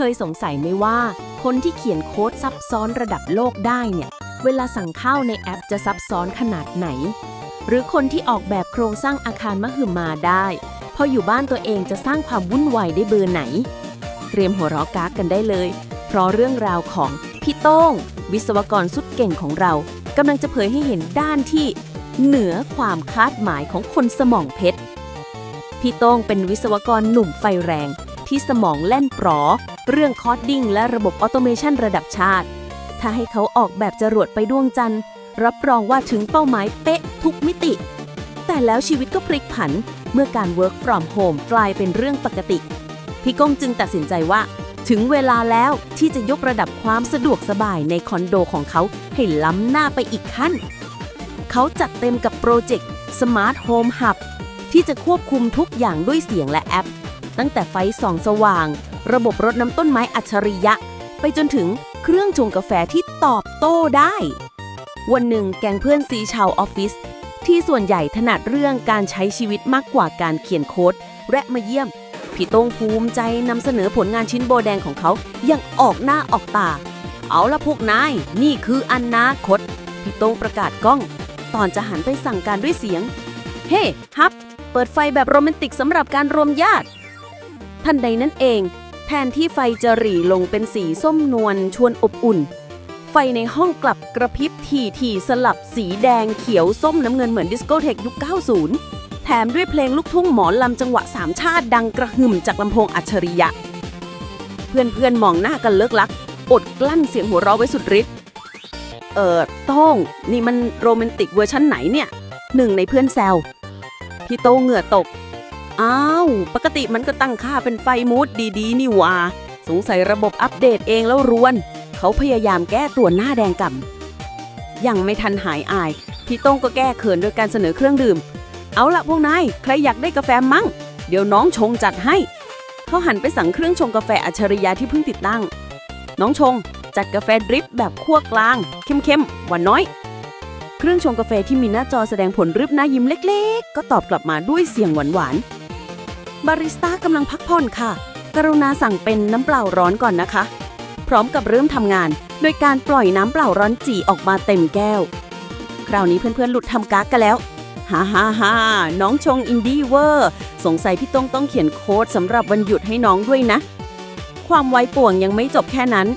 คยสงสัยไหมว่า คนที่เขียนโค้ดซับซ้อนระดับโลกได้เนี่ย เวลาสั่งข้าวในแอปจะซับซ้อนขนาดไหน หรือคนที่ออกแบบโครงสร้างอาคารมหึมาได้ พออยู่บ้านตัวเองจะสร้างความวุ่นวายได้เบอร์ไหน เตรียมหัวเราะกากกันได้เลย เพราะเรื่องราวของพี่โต้ง วิศวกรสุดเก่งของเรากำลังจะเผยให้เห็นด้านที่ เหนือความคาดหมายของคนสมองเพชรพี่โต้งเป็นวิศวกรหนุ่มไฟแรง ที่สมองแล่นปลอเรื่องคอดดิ้งและระบบออโตเมชันระดับชาติ ถ้าให้เขาออกแบบจรวดไปดวงจันทร์ รับรองว่าถึงเป้าหมายเป๊ะทุกมิติ แต่แล้วชีวิตก็พลิกผัน เมื่อการ work from home กลายเป็นเรื่องปกติ พี่ก้งจึงตัดสินใจว่า ถึงเวลาแล้วที่จะยกระดับความสะดวกสบายในคอนโดของเขาให้ล้ำหน้าไปอีกขั้น เขาจัดเต็มกับโปรเจกต์ Smart Home Hub ที่จะควบคุมทุกอย่างด้วยเสียงและแอป ตั้งแต่ไฟส่องสว่าง ระบบรดน้ำต้นไม้อัจฉริยะ ไปจนถึงเครื่องชงกาแฟที่ตอบโต้ได้ วันหนึ่งแกงเพื่อนซีชาวออฟฟิศที่ส่วนใหญ่ถนัดเรื่องการใช้ชีวิตมากกว่าการเขียนโค้ดและมาเยี่ยม พี่ต้งภูมิใจนำเสนอผลงานชิ้นโบแดงของเขาอย่างออกหน้าออกตา เอาละพวกนาย นี่คืออันนาคต พี่ต้งประกาศกล้อง ตอนจะหันไปสั่งการด้วยเสียง เฮ้ ฮับ เปิดไฟแบบโรแมนติกสำหรับการรวมญาติ ทันใดนั้นเอง แทนที่ไฟจะหรี่ลงเป็นสีส้มนวลชวนอบอุ่น ไฟในห้องกลับกระพริบทีทีๆสลับสีแดงเขียวส้มน้ำเงินเหมือนดิสโกเทคยุค 90 แถมด้วยเพลงลูกทุ่งหมอลำจังหวะสามชาติดังกระหึ่มจากลำโพงอัจฉริยะ เพื่อนๆมองหน้ากันเลิกลัก อดกลั้นเสียงหัวเราะไว้สุดฤทธิ์เออโต้งนี่มันโรแมนติกเวอร์ชั่นไหนเนี่ยหนึ่งในเพื่อนแซวพี่โต้งเหงื่อตก อ้าว ปกติมันก็ตั้งค่าเป็นไฟมูดดีๆ นี่ว่า สงสัยระบบอัปเดตเองแล้วรวน เขาพยายามแก้ตัวหน้าแดงก่ำยังไม่ทันหายอาย พี่โต้งก็แก้เขินโดยการเสนอเครื่องดื่ม เอาละพวกนาย ใครอยากได้กาแฟมั่ง เดี๋ยวน้องชงจัดให้ เขาหันไปสั่งเครื่องชงกาแฟอัจฉริยะที่เพิ่งติดตั้ง น้องชง จัดกาแฟดริปแบบคั่วกลาง เข้มๆหวานน้อยเครื่องชงกาแฟที่มีหน้าจอแสดงผลรึบหน้ายิ้มเล็ก ๆ ก็ตอบกลับมาด้วยเสียงหวานๆ บาริสต้ากำลังพักผ่อนค่ะ กรุณาสั่งเป็นน้ำเปล่าร้อนก่อนนะคะ พร้อมกับเริ่มทำงาน โดยการปล่อยน้ำเปล่าร้อนจี่ออกมาเต็มแก้ว คราวนี้เพื่อนๆ หลุดทำกากกันแล้วฮ่าฮ่าฮ่าน้องชงอินดี้เวอร์ สงสัยพี่ต้องต้องเขียนโค้ดสำหรับวันหยุดให้น้องด้วยนะ ความไวป่วงยังไม่จบแค่นั้น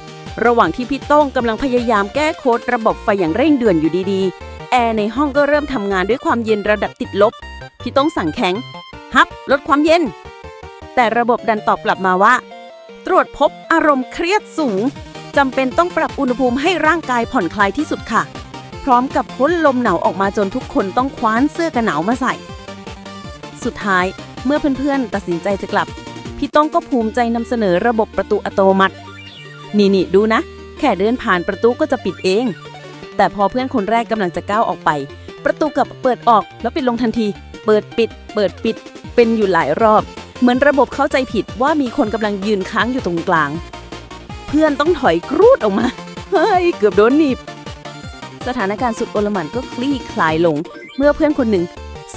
ระหว่างที่พี่ต้องกำลังพยายามแก้โค้ดระบบไฟอย่างเร่งด่วนอยู่ดีๆ แอร์ในห้องก็เริ่มทำงานด้วยความเย็นระดับติดลบ พี่ต้องสั่งแข็ง ฮับลดความเย็น แต่ระบบดันตอบกลับมาว่า ตรวจพบอารมณ์เครียดสูงจำเป็นต้องปรับอุณหภูมิให้ร่างกายผ่อนคลายที่สุดค่ะ พร้อมกับพ่นลมหนาวออกมาจนทุกคนต้องคว้านเสื้อกันหนาวมาใส่ สุดท้ายเมื่อเพื่อนๆ ตัดสินใจจะกลับ พี่ต้องก็ภูมิใจนำเสนอระบบประตูอัตโนมัติ นี่นี่ดูนะ แค่เดินผ่านประตูก็จะปิดเอง แต่พอเพื่อนคนแรกกำลังจะก้าวออกไป ประตูกลับเปิดออกแล้วปิดลงทันที เปิดปิด เปิดปิด เป็นอยู่หลายรอบ เหมือนระบบเข้าใจผิดว่ามีคนกำลังยืนค้างอยู่ตรงกลาง เพื่อนต้องถอยกรูดออกมา เฮ้ย เกือบโดนหนีบ สถานการณ์สุดโอลหม่านก็คลี่คลายลง เมื่อเพื่อนคนหนึ่ง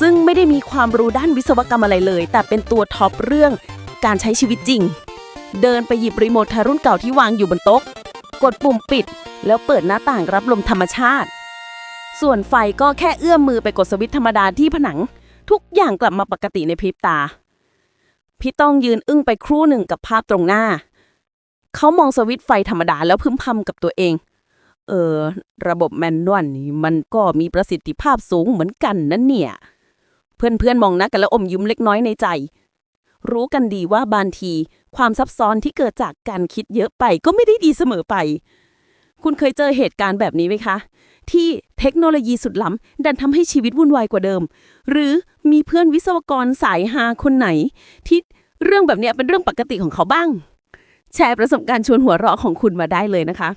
ซึ่งไม่ได้มีความรู้ด้านวิศวกรรมอะไรเลย แต่เป็นตัวท็อปเรื่องการใช้ชีวิตจริง เดินไปหยิบรีโมททารุ่นเก่าที่วางอยู่บนโต๊ะกดปุ่มปิด แล้วเปิดหน้าต่างรับลมธรรมชาติ ส่วนไฟก็แค่เอื้อมมือไปกดสวิตช์ธรรมดาที่ผนัง ทุกอย่างกลับมาปกติในพริบตา พี่ต้องยืนอึ้งไปครู่หนึ่งกับภาพตรงหน้า เขามองสวิตไฟธรรมดาแล้วพึมพำกับตัวเอง เออ ระบบแมนนวลนี่มันก็มีประสิทธิภาพสูงเหมือนกันนั่นเนี่ย เพื่อนๆมองหน้ากันแล้วอมยิ้มเล็กน้อยในใจ รู้กันดีว่าบางที ความซับซ้อนที่เกิดจากการคิดเยอะไปก็ไม่ได้ดีเสมอไป คุณเคยเจอเหตุการณ์แบบนี้ไหมคะ ที่เทคโนโลยีสุดล้ำดันทำให้ชีวิตวุ่นวายกว่าเดิม หรือมีเพื่อนวิศวกรสายฮาคนไหน ที่เรื่องแบบนี้เป็นเรื่องปกติของเขาบ้าง แชร์ประสบการณ์ชวนหัวเราะของคุณมาได้เลยนะคะ